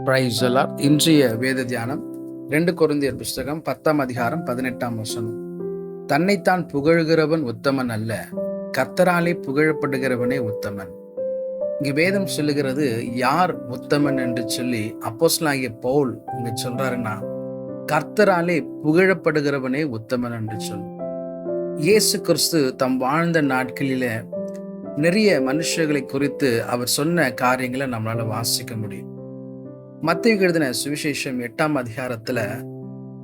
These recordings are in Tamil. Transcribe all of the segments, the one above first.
பிரைஸ் எல்லாம் இன்றைய வேத தியானம் ரெண்டு குருந்தியர் புஸ்தகம் பத்தாம் அதிகாரம் பதினெட்டாம் வசனம். தன்னைத்தான் புகழ்கிறவன் உத்தமன் அல்ல கர்த்தராலே புகழப்படுகிறவனே உத்தமன். இங்கு வேதம் சொல்லுகிறது யார் உத்தமன் என்று சொல்லி அப்போஸ்லாகிய பவுல் இங்க சொல்றாருன்னா கர்த்தராலே புகழப்படுகிறவனே உத்தமன் என்று சொல்லு இயேசு கிறிஸ்து தம் வாழ்ந்த நாட்களில நிறைய மனுஷர்களை குறித்து அவர் சொன்ன காரியங்களை நம்மளால வாசிக்க முடியும். மத்திய எழுதின சுவிசேஷம் எட்டாம் அதிகாரத்தில்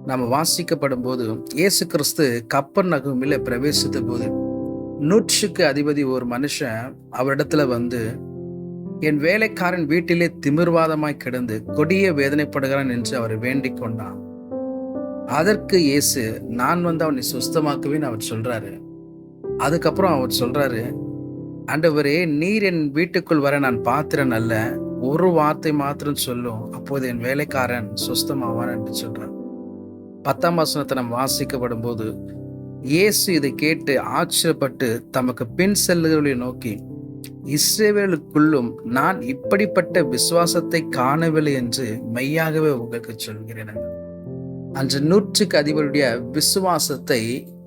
நம்ம வாசிக்கப்படும் போது இயேசு கிறிஸ்து கப்பர் நகுமில பிரவேசித்த போது நூற்றுக்கு அதிபதி ஒரு மனுஷன் அவரிடத்துல வந்து என் வேலைக்காரன் வீட்டிலே திமிர்வாதமாய் கிடந்து கொடிய வேதனைப்படுகிறான் என்று அவர் வேண்டிக் கொண்டான். அதற்கு இயேசு நான் வந்து அவனை சுஸ்தமாக்குவேன்னு அவர் சொல்றாரு. அதுக்கப்புறம் அவர் சொல்றாரு ஆண்டவரே நீர் என் வீட்டுக்குள் வர நான் பாத்திரன் அல்ல. ஒரு வார்த்தை மாத்திரம் சொல்லும் அப்போது என் வேலைக்காரன் சுஸ்தமாவான் என்று சொல்றான். பத்தாம் வசனத்தை நம்ம வாசிக்கப்படும் போது இயேசு இதை கேட்டு ஆச்சரியப்பட்டு தமக்கு பின் செல்லுகளை நோக்கி இஸ்ரேவேலுக்குள்ளும் நான் இப்படிப்பட்ட விசுவாசத்தை காணவில்லை என்று மெய்யாகவே உங்களுக்கு சொல்கிறேன். அன்று நூற்றுக்கு அதிபருடைய விசுவாசத்தை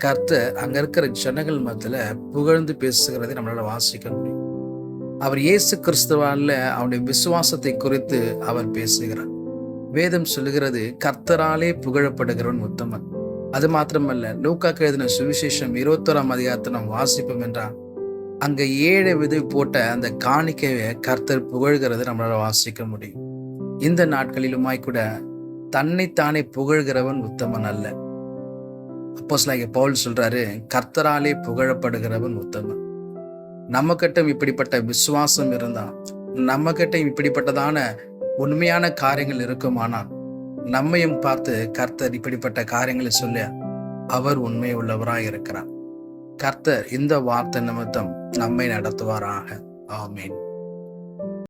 கர்த்த அங்க இருக்கிற ஜனங்கள் மத்தியில புகழ்ந்து பேசுகிறதை நம்மளால வாசிக்க முடியும். அவர் இயேசு கிறிஸ்துவால அவனுடைய விசுவாசத்தை குறித்து அவர் பேசுகிறார். வேதம் சொல்லுகிறது கர்த்தராலே புகழப்படுகிறவன் உத்தமன். அது மாத்திரமல்ல லூக்கா எழுதின சுவிசேஷம் இருபத்தோராம் அதிகாரத்தை நாம் வாசிப்போம் என்றால் அங்க ஏழை விதை போட்ட அந்த காணிக்கையை கர்த்தர் புகழ்கிறது நம்மளால வாசிக்க முடியும். இந்த நாட்களிலுமாய் கூட தன்னைத்தானே புகழ்கிறவன் உத்தமன் அல்ல. அப்போஸ் பவுல் சொல்றாரு கர்த்தராலே புகழப்படுகிறவன் உத்தமன். நம்ம கிட்ட இப்படிப்பட்ட விசுவாசம் இருந்தா நம்ம கிட்ட இப்படிப்பட்டதான உண்மையான காரியங்கள் இருக்குமானால் நம்மையும் பார்த்து கர்த்தர் இப்படிப்பட்ட காரியங்களை சொல்ல அவர் உண்மை உள்ளவராக இருக்கிறார். கர்த்தர் இந்த வார்த்தை நிமித்தம் நம்மை நடத்துவாராக. ஆமேன்.